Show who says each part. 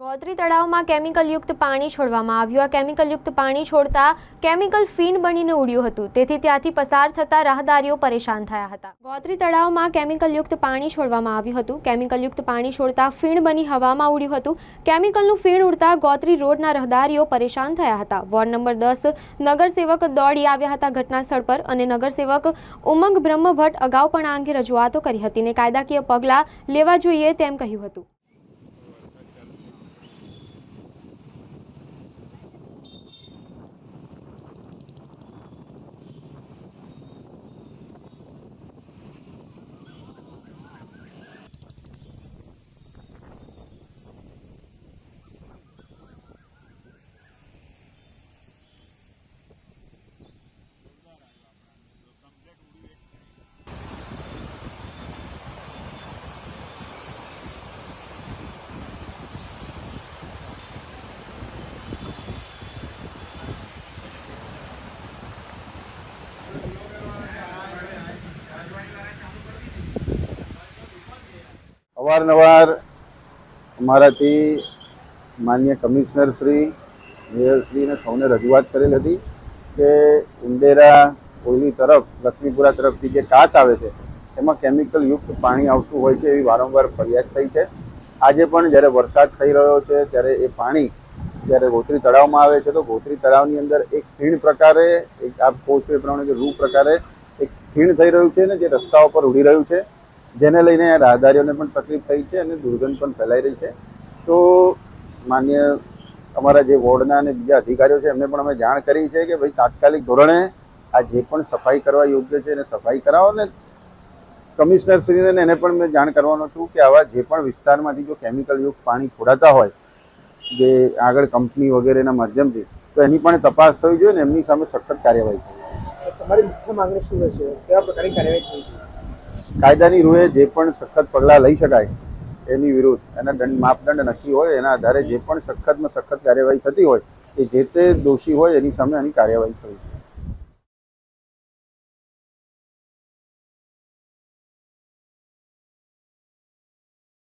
Speaker 1: ગોત્રી તળાવમાં કેમિકલયુક્ત પાણી છોડવામાં આવ્યું. આ કેમિકલયુક્ત પાણી છોડતા કેમિકલ ફીણ બનીને ઉડ્યું હતું. તેથી ત્યાંથી પસાર થતા રાહદારીઓ પરેશાન થયા હતા. ગોત્રી તળાવમાં કેમિકલયુક્ત પાણી છોડવામાં આવ્યું હતું. કેમિકલયુક્ત પાણી છોડતા ફીણ બની હવામાં ઉડ્યું હતું. કેમિકલનું ફીણ ઉડતા ગોત્રી રોડના રહદારીઓ પરેશાન થયા હતા. વોર્ડ નંબર દસ, નગરસેવક દોડી આવ્યા હતા ઘટના સ્થળ પર અને નગરસેવક ઉમંગ બ્રહ્મભટ્ટ અગાઉ પણ આ અંગે રજૂઆતો કરી હતી ને કાયદાકીય પગલાં લેવા જોઈએ તેમ કહ્યું હતું.
Speaker 2: અવારનવાર અમારાથી માન્ય કમિશનર શ્રી મેયરશ્રીને સૌને રજૂઆત કરેલ હતી કે ઉંડેરા કોઈની તરફ, લક્ષ્મીપુરા તરફથી જે કાચ આવે છે, એમાં કેમિકલ યુક્ત પાણી આવતું હોય છે એવી વારંવાર ફરિયાદ થઈ છે. આજે પણ જ્યારે વરસાદ થઈ રહ્યો છે, ત્યારે એ પાણી જ્યારે ગોત્રી તળાવમાં આવે છે, તો ગોત્રી તળાવની અંદર એક ખીણ પ્રકારે, એક આપ આ એ પ્રમાણે જે રૂ પ્રકારે એક ખીણ થઈ રહ્યું છે ને જે રસ્તાઓ પર ઉડી રહ્યું છે. જેને લઈને રાહદારીઓને પણ તકલીફ થઈ છે અને દુર્ગંધ પણ ફેલાઈ રહી છે. તો માન્ય અમારા જે વોર્ડના અને બીજા અધિકારીઓ છે, એમને પણ અમે જાણ કરી છે કે ભાઈ તાત્કાલિક ધોરણે આ જે પણ સફાઈ કરવા યોગ્ય છે એને સફાઈ કરાવો ને કમિશનર શ્રીને એને પણ મેં જાણ કરવાનો છું કે આવા જે પણ વિસ્તારમાંથી જો કેમિકલ યુક્ત પાણી છોડાતા હોય, જે આગળ કંપની વગેરેના માધ્યમથી, તો એની પણ તપાસ થવી જોઈએ ને એમની સામે સખત કાર્યવાહી થવી
Speaker 3: તમારી મુખ્ય માંગણી શું રહેશે? કેવા પ્રકારની કાર્યવાહી થવી છે
Speaker 2: કાયદાની રૂએ જે પણ સખત પગલાં લઈ શકાય એની વિરુદ્ધ, એના દંડ, માપદંડ નક્કી હોય, એના આધારે જે પણ સખતમાં સખત કાર્યવાહી થતી હોય, એ જે તે દોષી હોય એની સામે એની કાર્યવાહી થવી